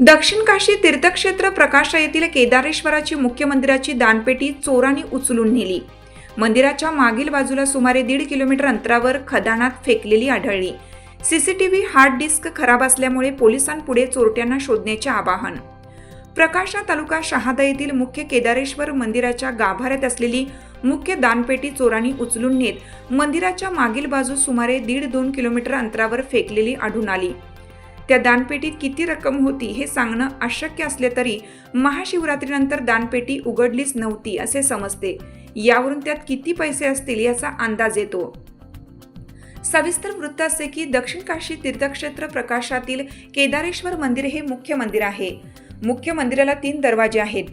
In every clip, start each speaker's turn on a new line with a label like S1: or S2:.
S1: दक्षिण काशी तीर्थक्षेत्र प्रकाशा येथील केदारेश्वराची मुख्य मंदिराची दानपेटी चोरांनी उचलून नेली. मंदिराच्या मागील बाजूला सुमारे दीड किलोमीटर अंतरावर खदानात फेकलेली आढळली. सीसीटीव्ही हार्ड डिस्क खराब असल्यामुळे पोलिसांपुढे चोरट्यांना शोधण्याचे आवाहन. प्रकाशा तालुका शहादा येथील मुख्य केदारेश्वर मंदिराच्या गाभाऱ्यात असलेली मुख्य दानपेटी चोरांनी उचलून नेत मंदिराच्या मागील बाजू सुमारे दीड दोन किलोमीटर अंतरावर फेकलेली आढळून आली. त्या दानपेटीत किती रक्कम होती हे सांगणं अशक्य असले तरी महाशिवरात्रीनंतर दानपेटी उघडलीच नव्हती असे समजते. यावरून त्यात किती पैसे असतील याचा अंदाज येतो. सविस्तर वृत्त असे की दक्षिण काशी तीर्थक्षेत्र प्रकाशातील केदारेश्वर मंदिर हे मुख्य मंदिर आहे. मुख्य मंदिराला तीन दरवाजे आहेत.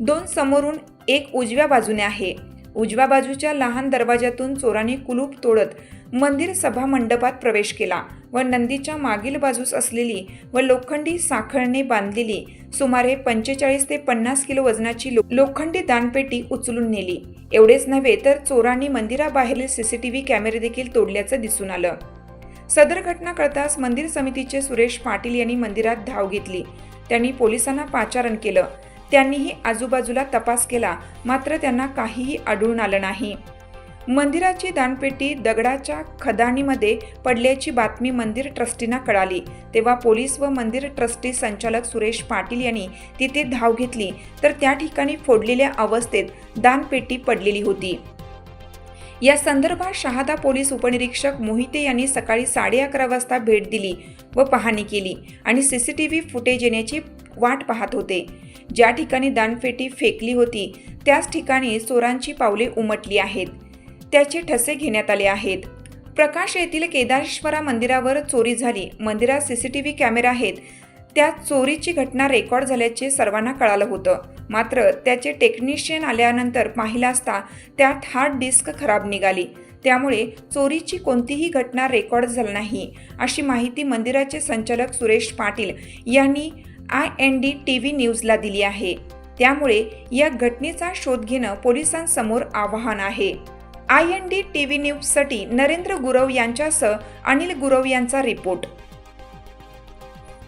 S1: दोन समोरून एक उजव्या बाजूने आहे. उजव्या बाजूच्या लहान दरवाजातून चोरांनी कुलूप तोडत मंदिर सभा मंडपात प्रवेश केला व नंदीच्या मागील बाजूस असलेली व लोखंडी साखळने बांधलेली सुमारे पंचेचाळीस ते पन्नास किलो वजनाची लोखंडी दानपेटी उचलून नेली. एवढेच नव्हे तर चोरांनी मंदिराबाहेरील सीसीटीव्ही कॅमेरे देखील तोडल्याचं दिसून आलं. सदर घटना कळताच मंदिर समितीचे सुरेश पाटील यांनी मंदिरात धाव घेतली. त्यांनी पोलिसांना पाचारण केलं. त्यांनीही आजूबाजूला तपास केला मात्र त्यांना काहीही आढळून आलं नाही. मंदिराची दानपेटी दगडाच्या खदाणीमध्ये पडल्याची बातमी मंदिर ट्रस्टींना कळाली. तेव्हा पोलीस व मंदिर ट्रस्टी संचालक सुरेश पाटील यांनी तिथे धाव घेतली तर त्या ठिकाणी फोडलेल्या अवस्थेत दानपेटी पडलेली होती. या संदर्भात शहादा पोलीस उपनिरीक्षक मोहिते यांनी सकाळी साडे अकरा वाजता भेट दिली व पाहणी केली आणि सीसीटीव्ही फुटेज येण्याची वाट पाहत होते. ज्या ठिकाणी दानपेटी फेकली होती त्याच ठिकाणी चोरांची पावले उमटली आहेत. त्याचे ठसे घेण्यात आले आहेत. प्रकाश येथील केदारेश्वरा मंदिरावर चोरी झाली. मंदिरात सीसीटीव्ही कॅमेरा आहेत. त्यात चोरीची घटना रेकॉर्ड झाल्याचे सर्वांना कळालं होतं. मात्र त्याचे टेक्निशियन आल्यानंतर पाहिला असता त्यात हार्ड डिस्क खराब निघाली. त्यामुळे चोरीची कोणतीही घटना रेकॉर्ड झाली नाही. अशी माहिती मंदिराचे संचालक सुरेश पाटील यांनी I N D T V न्यूजला दिली आहे. त्यामुळे या घटनेचा शोध घेणं पोलिसांसमोर आव्हान आहे. I N D T V न्यूजसाठी नरेंद्र गुरव यांच्यासह अनिल गुरव यांचा रिपोर्ट.